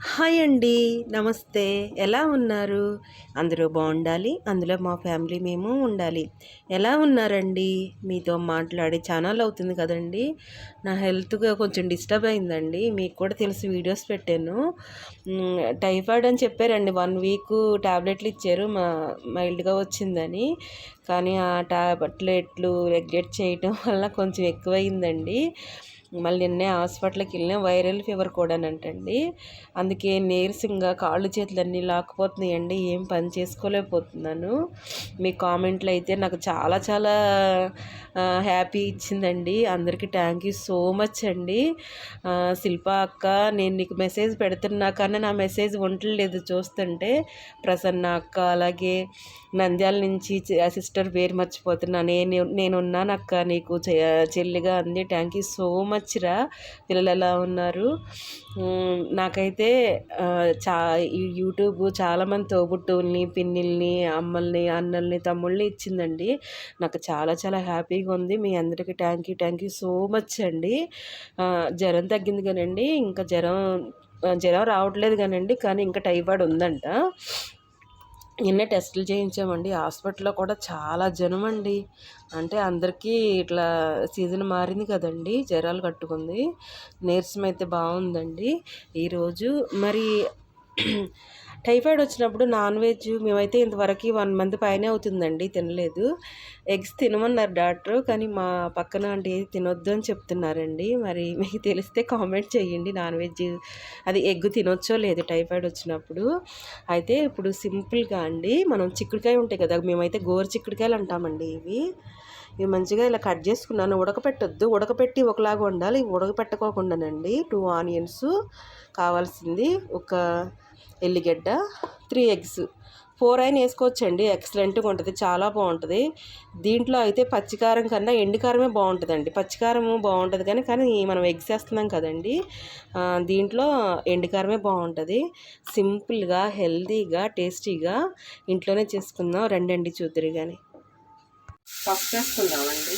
Hi అండి. నమస్తే. ఎలా ఉన్నారు? అందరూ బాగుండాలి. అందులో మా ఫ్యామిలీ మేము ఉండాలి. ఎలా ఉన్నారండి? మీతో మాట్లాడి ఛానల్ అవుతుంది కదండి. నా హెల్త్గా కొంచెం డిస్టర్బ్ అయిందండి. మీకు కూడా తెలిసి వీడియోస్ పెట్టాను. టైఫాయిడ్ అని చెప్పారండి. వన్ వీక్ టాబ్లెట్లు ఇచ్చారు. మా మైల్డ్గా వచ్చిందని. కానీ ఆ టాబ్లెట్లు రెగ్యులేట్ చేయటం వల్ల కొంచెం ఎక్కువైందండి మళ్ళీ నిన్నే హాస్పిటల్కి వెళ్ళిన వైరల్ ఫీవర్ కూడానంటండి. అందుకే నీరసంగా కాళ్ళు చేతులు అన్నీ లాక్కుపోతున్నాయండి. ఏం పని చేసుకోలేకపోతున్నాను. మీ కామెంట్లు అయితే నాకు చాలా చాలా హ్యాపీ ఇచ్చిందండి. అందరికీ థ్యాంక్ యూ సో మచ్ అండి. శిల్ప అక్క నేను నీకు మెసేజ్ పెడుతున్నా కానీ నా మెసేజ్ ఉండలేదు చూస్తుంటే. ప్రసన్న అక్క అలాగే నంద్యాల నుంచి సిస్టర్ పేరు మర్చిపోతున్నా. నేను నేనున్నాను అక్క నీకు చె- చెల్లిగా అంది. Thank you so much. వచ్చిరా పిల్లలు ఎలా ఉన్నారు? నాకైతే చా యూట్యూబ్ చాలామంది తోబుట్టువుల్ని పిన్నిల్ని అమ్మల్ని అన్నల్ని తమ్ముళ్ళని ఇచ్చిందండి. నాకు చాలా చాలా హ్యాపీగా ఉంది. మీ అందరికీ thank you thank you so much అండి. జ్వరం తగ్గింది కానండి. ఇంకా జ్వరం జ్వరం రావట్లేదు కానండి. కానీ ఇంకా టైఫాయిడ్ ఉందంట. నిన్నే టెస్టులు చేయించామండి? హాస్పిటల్లో కూడా చాలా జనం అండి అంటే అందరికీ ఇట్లా సీజన్ మారింది కదండి జ్వరాలు కట్టుకుంది. నీరసం అయితే బాగుందండి. ఈరోజు మరి టైఫాయిడ్ వచ్చినప్పుడు నాన్ వెజ్ మేమైతే ఇంతవరకు వన్ మంత్ పైనే అవుతుందండి తినలేదు. ఎగ్స్ తినమన్నారు డాక్టర్ కానీ మా పక్కన అంటే ఏది తినొద్దు అని చెప్తున్నారండి. మరి మీకు తెలిస్తే కామెంట్ చేయండి నాన్ వెజ్ అది ఎగ్ తినొచ్చో లేదు టైఫాయిడ్ వచ్చినప్పుడు. అయితే ఇప్పుడు సింపుల్గా అండి మనం చిక్కుడుకాయ ఉంటాయి కదా మేమైతే గోరు చిక్కుడుకాయలు అంటామండి ఇవి. ఇవి మంచిగా ఇలా కట్ చేసుకున్నాను. ఉడకపెట్టొద్దు. ఉడకపెట్టి ఒకలాగా ఉండాలి. ఉడకపెట్టుకోకుండానండి టూ ఆనియన్స్ కావాల్సింది. ఒక ఎల్లిగడ్డ త్రీ ఎగ్స్. ఫోర్ అయిన వేసుకోవచ్చండి. ఎక్సలెంట్గా ఉంటుంది. చాలా బాగుంటుంది. దీంట్లో అయితే పచ్చికారం కన్నా ఎండుకారమే బాగుంటుందండి. పచ్చికారం బాగుంటుంది కానీ కానీ మనం ఎగ్స్ వేస్తున్నాం కదండి. దీంట్లో ఎండుకారమే బాగుంటుంది. సింపుల్గా హెల్తీగా టేస్టీగా ఇంట్లోనే చేసుకుందాం. రెండండి చూద్దరు కానీ పసుపు వేసుకుందామండి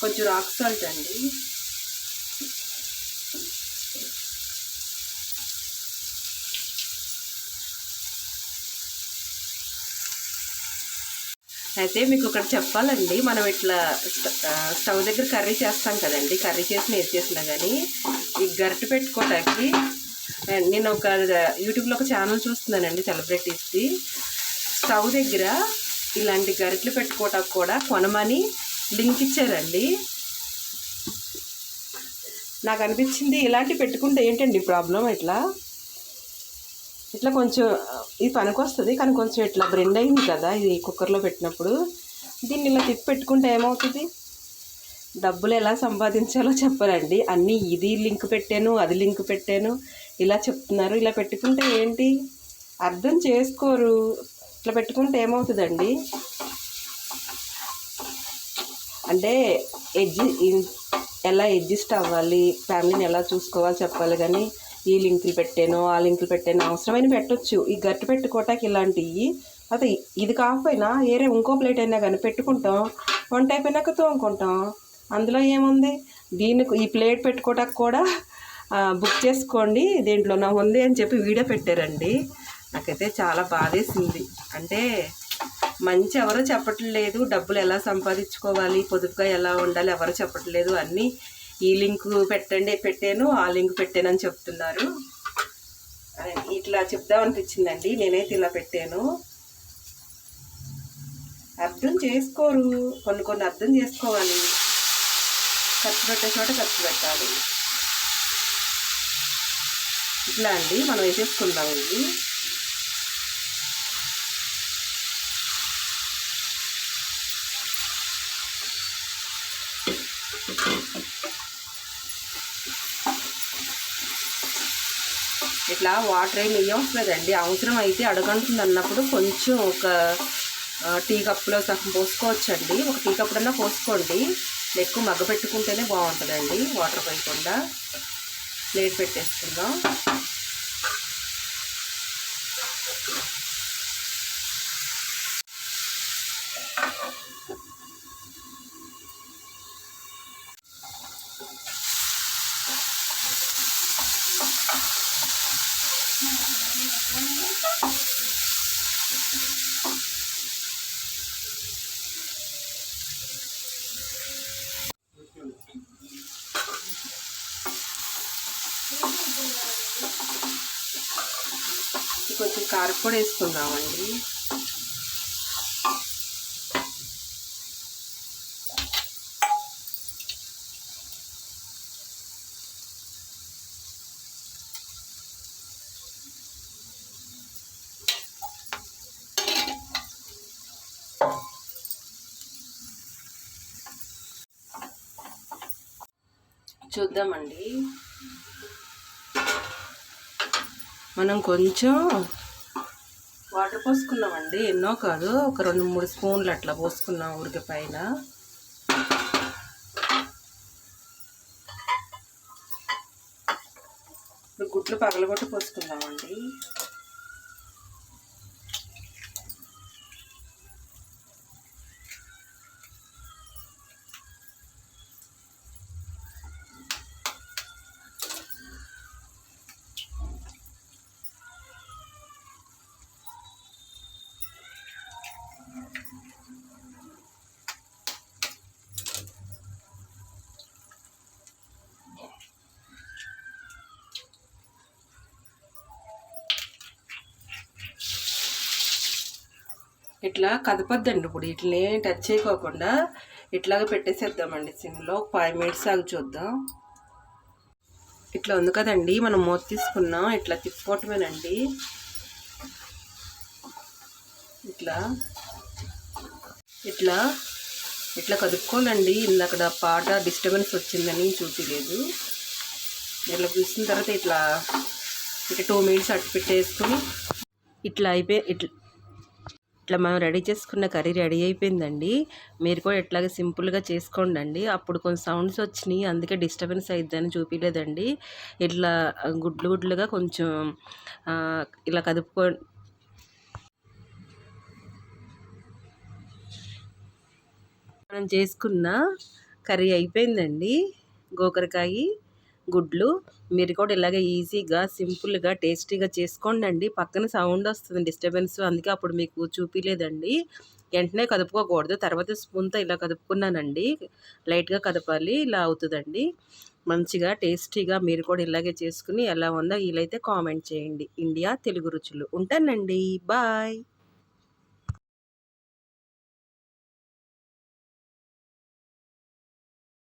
కొంచెం రాక్ సాల్ట్ అండి. అయితే మీకు ఒకటి చెప్పాలండి. మనం ఇట్లా స్టవ్ దగ్గర కర్రీ చేస్తాం కదండి. కర్రీ చేసిన వేసేసినా చేసినా కానీ ఈ గరిట పెట్టుకోవడానికి నేను ఒక యూట్యూబ్లో ఒక ఛానల్ చూస్తున్నానండి సెలబ్రిటీస్ది. స్టవ్ దగ్గర ఇలాంటి గరిటలు పెట్టుకోవటానికి కూడా కొనమని లింక్ ఇచ్చారండి. నాకు అనిపించింది ఇలాంటి పెట్టుకుంటే ఏంటండి ప్రాబ్లం ఇట్లా? ఇట్లా కొంచెం ఇది పనికొస్తుంది కానీ కొంచెం ఇట్లా బ్రెండ్ అయింది కదా ఇది కుక్కర్లో పెట్టినప్పుడు. దీన్ని ఇలా తిప్పి పెట్టుకుంటే ఏమవుతుంది? డబ్బులు ఎలా సంపాదించాలో చెప్పరండి. అన్నీ ఇది లింక్ పెట్టాను అది లింక్ పెట్టాను ఇలా చెప్తున్నారు ఇలా పెట్టుకుంటే ఏంటి? అర్థం చేసుకోరు. ఇట్లా పెట్టుకుంటే ఏమవుతుందండి? అంటే ఎడ్జి ఎలా అడ్జస్ట్ అవ్వాలి? ఫ్యామిలీని ఎలా చూసుకోవాలి చెప్పాలి కానీ ఈ లింకులు పెట్టాను ఆ లింకులు పెట్టాను అవసరమైన పెట్టొచ్చు. ఈ గట్టు పెట్టుకోవటానికి ఇలాంటివి అయితే ఇది కాకపోయినా వేరే ఇంకో ప్లేట్ అయినా కానీ పెట్టుకుంటాం. వంట అయిపోయినాక తోముకుంటాం. అందులో ఏముంది? దీనికి ఈ ప్లేట్ పెట్టుకోవటానికి కూడా బుక్ చేసుకోండి. దీంట్లో నా ఉంది అని చెప్పి వీడియో పెట్టారండి. నాకైతే చాలా బాధేసింది. అంటే మంచి ఎవరో చెప్పట్లేదు. డబ్బులు ఎలా సంపాదించుకోవాలి? పొదుపుగా ఎలా ఉండాలి? ఎవరు చెప్పట్లేదు. అన్నీ ఈ లింక్ పెట్టండి పెట్టాను ఆ లింక్ పెట్టానని చెప్తున్నారు. ఇట్లా చెప్దాం అనిపించిందండి నేనైతే ఇలా పెట్టాను. అర్థం చేసుకోరు కొన్ని కొన్ని అర్థం చేసుకోవాలి. ఖర్చు పెట్టే చోట ఖర్చు పెట్టాలి. ఇట్లా అండి మనం వేసేసుకుందాం ఇది. ఇట్లా వాటర్ ఏమి వేయవసలేదండి అవసరం అయితే అడగంటుంది అన్నప్పుడు కొంచెం ఒక టీ కప్పులో సగం పోసుకోవచ్చండి. ఒక టీ కప్పుడన్నా పోసుకోండి. ఎక్కువ మగ్గ పెట్టుకుంటేనే బాగుంటుందండి. వాటర్ పోయకుండా. ప్లేట్ పెట్టేసుకుందాం. కొంచెం కారపొడి వేసుకుందామండి. చూద్దామండి. మనం కొంచెం వాటర్ పోసుకున్నామండి. ఎన్నో కాదు ఒక రెండు మూడు స్పూన్లు అట్లా పోసుకున్నాం ఉడికి పైన ఇప్పుడు గుడ్లు పగలగొట్టి పోసుకుందామండి. ఇట్లా కదపద్దండి ఇప్పుడు. ఇట్లనే టచ్ చేయకోకుండా ఇట్లాగ పెట్టేసేద్దామండి. సిమ్లో ఒక ఫైవ్ మినిట్స్ ఆగి చూద్దాం. ఇట్లా ఉంది కదండి. మనం మూత తీసుకున్నాం ఇట్లా తిప్పుకోవటమేనండి. ఇట్లా. ఇట్లా. ఇట్లా కదుపుకోవాలండి. ఇందక్కడ పాట డిస్టర్బెన్స్ వచ్చిందని చూపించలేదు ఇట్లా చూసిన తర్వాత ఇట్లా ఇట్లా టూ మినిట్స్ అట్టు పెట్టేసుకుని ఇట్లా అయిపోయి ఇట్లా ఇట్లా మనం రెడీ చేసుకున్న కర్రీ రెడీ అయిపోయిందండి. మీరు కూడా ఇట్లాగే సింపుల్గా చేసుకోండి అప్పుడు కొంచెం సౌండ్స్ వచ్చినాయి. అందుకే డిస్టర్బెన్స్ అయిద్దని చూపించలేదండి ఇట్లా గుడ్లు గుడ్లుగా కొంచెం ఇలా కదుపుకో మనం చేసుకున్న కర్రీ అయిపోయిందండి. గోకరకాయ. గుడ్లు. మీరు కూడా ఇలాగే ఈజీగా సింపుల్గా టేస్టీగా చేసుకోండి అండి పక్కన సౌండ్ వస్తుంది డిస్టర్బెన్స్ అందుకే అప్పుడు మీకు చూపించలేదండి వెంటనే కదుపుకోకూడదు. తర్వాత స్పూన్తో ఇలా కదుపుకున్నానండి. లైట్గా కదపాలి. ఇలా అవుతుందండి. మంచిగా టేస్టీగా మీరు కూడా ఇలాగే చేసుకుని ఎలా ఉందో వీలైతే కామెంట్ చేయండి. ఇండియా తెలుగు రుచులు. ఉంటానండి. బాయ్.